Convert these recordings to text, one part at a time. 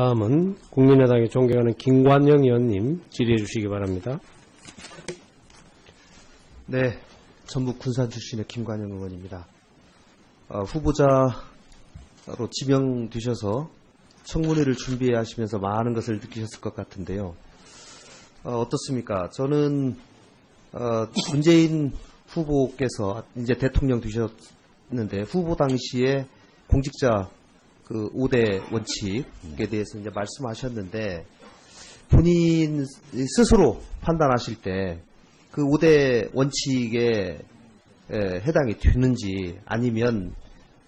다음은 국민의당의 존경하는 김관영 의원님 질의해 주시기 바랍니다. 네, 전북 군산 출신의 김관영 의원입니다. 어, 후보자로 지명되셔서 청문회를 준비해 하시면서 많은 것을 느끼셨을 것 같은데요. 어, 떻습니까 저는 어, 문재인 후보께서 이제 대통령 되셨는데 후보 당시에 공직자 그 5대 원칙에 대해서 이제 말씀하셨는데 본인 스스로 판단하실 때 그 5대 원칙에 에, 해당이 되는지 아니면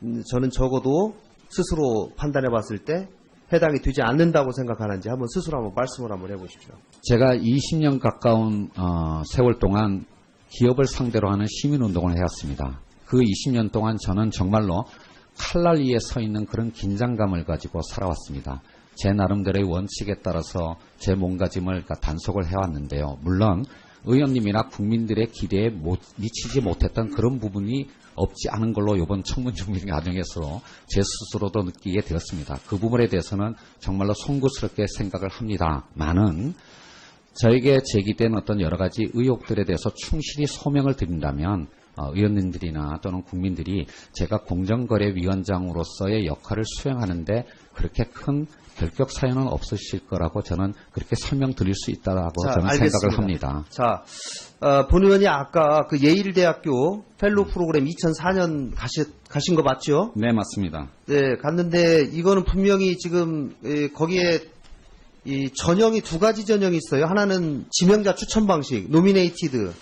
음, 저는 적어도 스스로 판단해 봤을 때 해당이 되지 않는다고 생각하는지 한번 스스로 한번 말씀을 한번 해보십시오. 제가 20년 가까운 어, 세월 동안 기업을 상대로 하는 시민운동을 해왔습니다. 그 20년 동안 저는 정말로 칼날 위에 서 있는 그런 긴장감을 가지고 살아왔습니다. 제 나름대로의 원칙에 따라서 제 몸가짐을 그러니까 단속을 해왔는데요. 물론 의원님이나 국민들의 기대에 못- 미치지 못했던 그런 부분이 없지 않은 걸로 이번 청문 준비 과정에서 제 스스로도 느끼게 되었습니다. 그 부분에 대해서는 정말로 송구스럽게 생각을 합니다. 많은 저에게 제기된 어떤 여러 가지 의혹들에 대해서 충실히 소명을 드린다면 어, 의원님들이나 또는 국민들이 제가 공정거래위원장으로서의 역할을 수행하는데 그렇게 큰 결격 사연은 없으실 거라고 저는 그렇게 설명드릴 수 있다라고 자, 저는 알겠습니다. 생각을 합니다. 자, 어, 본 의원이 아까 그 예일대학교 펠로 프로그램 2004년 가시, 가신 거 맞죠? 네, 맞습니다. 네, 갔는데 이거는 분명히 지금 에, 거기에 이 전형이 두 가지 전형이 있어요. 하나는 지명자 추천 방식, 노미네이티드.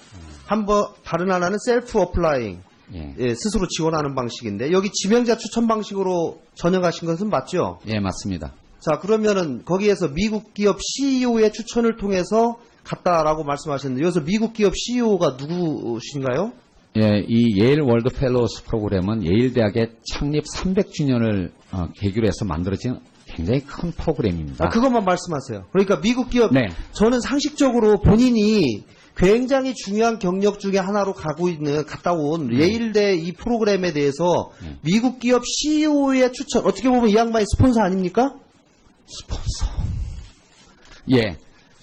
한번 다른 하나는 셀프 어플라잉, 예. 예, 스스로 지원하는 방식인데 여기 지명자 추천 방식으로 전형하신 것은 맞죠? 예, 맞습니다. 자, 그러면은 거기에서 미국 기업 CEO의 추천을 통해서 갔다라고 말씀하셨는데 여기서 미국 기업 CEO가 누구신가요? 예, 이 예일 월드 펠로우스 프로그램은 예일 대학의 창립 300주년을 어, 계기로 해서 만들어진 굉장히 큰 프로그램입니다. 아, 그것만 말씀하세요. 그러니까 미국 기업 네. 저는 상식적으로 본인이 굉장히 중요한 경력 중에 하나로 가고 있는 갔다 온 예일대 이 프로그램에 대해서 네. 미국 기업 CEO의 추천 어떻게 보면 이 양반이 스폰서 아닙니까? 스폰서. 예.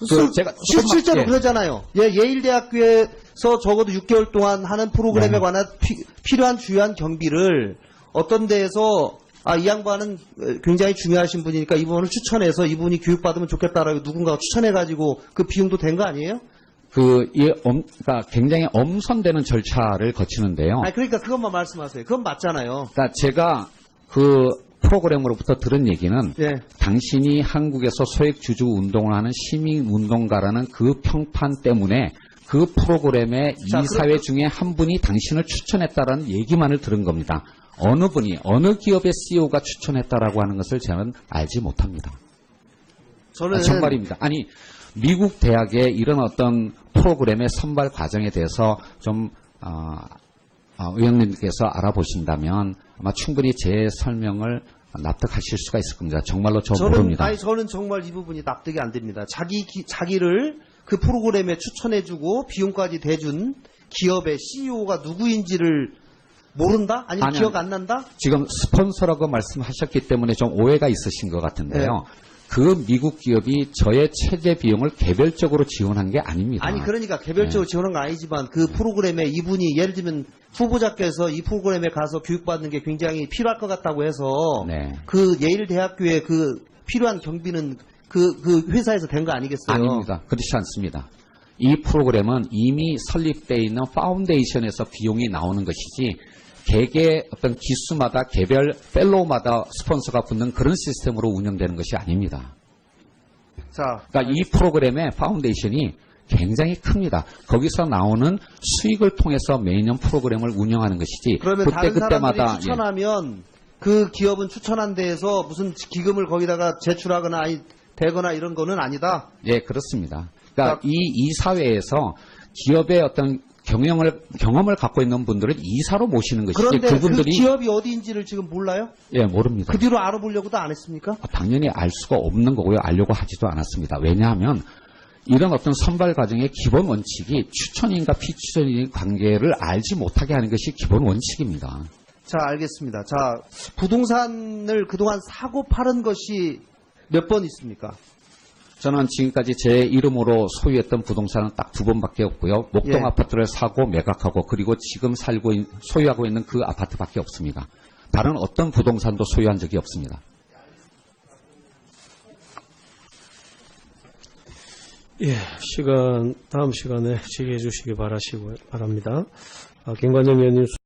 실- 그 제가 실, 실제로 예. 그러잖아요. 예, 예일대학교에서 적어도 6개월 동안 하는 프로그램에 네. 관한 피- 필요한 주요한 경비를 어떤 데에서 아, 이 양반은 어, 굉장히 중요하신 분이니까 이분을 추천해서 이분이 교육받으면 좋겠다라고 누군가가 추천해가지고 그 비용도 된 거 아니에요? 그, 이, 엄, 그러니까 굉장히 엄선되는 절차를 거치는데요. 아니, 그러니까 그것만 말씀하세요. 그건 맞잖아요. 그러니까 제가 그 프로그램으로부터 들은 얘기는 예. 당신이 한국에서 소액 주주 운동을 하는 시민 운동가라는 그 평판 때문에 그 프로그램의 자, 이 사회 중에 한 분이 당신을 추천했다라는 얘기만을 들은 겁니다. 어느 분이 어느 기업의 CEO가 추천했다라고 하는 것을 저는 알지 못합니다. 저는 아, 정말입니다. 아니 미국 대학의 이런 어떤 프로그램의 선발 과정에 대해서 좀 어, 어, 의원님께서 알아보신다면 아마 충분히 제 설명을 납득하실 수가 있을 겁니다. 정말로 저 저는 모릅니다. 아니 저는 정말 이 부분이 납득이 안 됩니다. 자기 기- 자기를 그 프로그램에 추천해주고 비용까지 대준 기업의 CEO가 누구인지를 모른다? 아니면 아니요. 기억 안 난다? 지금 스폰서라고 말씀하셨기 때문에 좀 오해가 있으신 것 같은데요. 네. 그 미국 기업이 저의 체제 비용을 개별적으로 지원한 게 아닙니다. 아니 그러니까 개별적으로 네. 지원한 건 아니지만 그 프로그램에 이분이 예를 들면 후보자께서 이 프로그램에 가서 교육받는 게 굉장히 필요할 것 같다고 해서 네. 그 예일 대학교에 그 필요한 경비는 그, 그 회사에서 된 거 아니겠어요? 아닙니다. 그렇지 않습니다. 이 프로그램은 이미 설립되어 있는 파운데이션에서 비용이 나오는 것이지 개개 어떤 기수마다 개별 펠로우마다 스폰서가 붙는 그런 시스템으로 운영되는 것이 아닙니다. 자, 그러니까 이 프로그램의 파운데이션이 굉장히 큽니다. 거기서 나오는 수익을 통해서 매년 프로그램을 운영하는 것이지 그러면 그때 다른 사람들이 그때마다 예. 추천하면 그 기업은 추천한 데에서 무슨 기금을 거기다가 제출하거나 아니 되거나 이런 거는 아니다. 예, 예, 그렇습니다. 그러니까 자, 이 이 사회에서 기업의 어떤 경영을 경험을 갖고 있는 분들을 이사로 모시는 것이지 그런데 그 그분들이 기업이 어디인지를 지금 몰라요? 예 모릅니다. 그 뒤로 알아보려고도 안 했습니까? 아, 당연히 알 수가 없는 거고요. 알려고 하지도 않았습니다. 왜냐하면 이런 어떤 선발 과정의 기본 원칙이 추천인과 피추천인 관계를 알지 못하게 하는 것이 기본 원칙입니다. 자, 알겠습니다. 자, 부동산을 그동안 사고 파는 것이 몇 번 있습니까? 저는 지금까지 제 이름으로 소유했던 부동산은 딱 두 번밖에 없고요. 목동 예. 아파트를 사고 매각하고 그리고 지금 살고 있- 소유하고 있는 그 아파트밖에 없습니다. 다른 어떤 부동산도 소유한 적이 없습니다. 예, 시간, 다음 시간에 질의해 주시기 바라시고, 바랍니다. 아, 김관영 의원님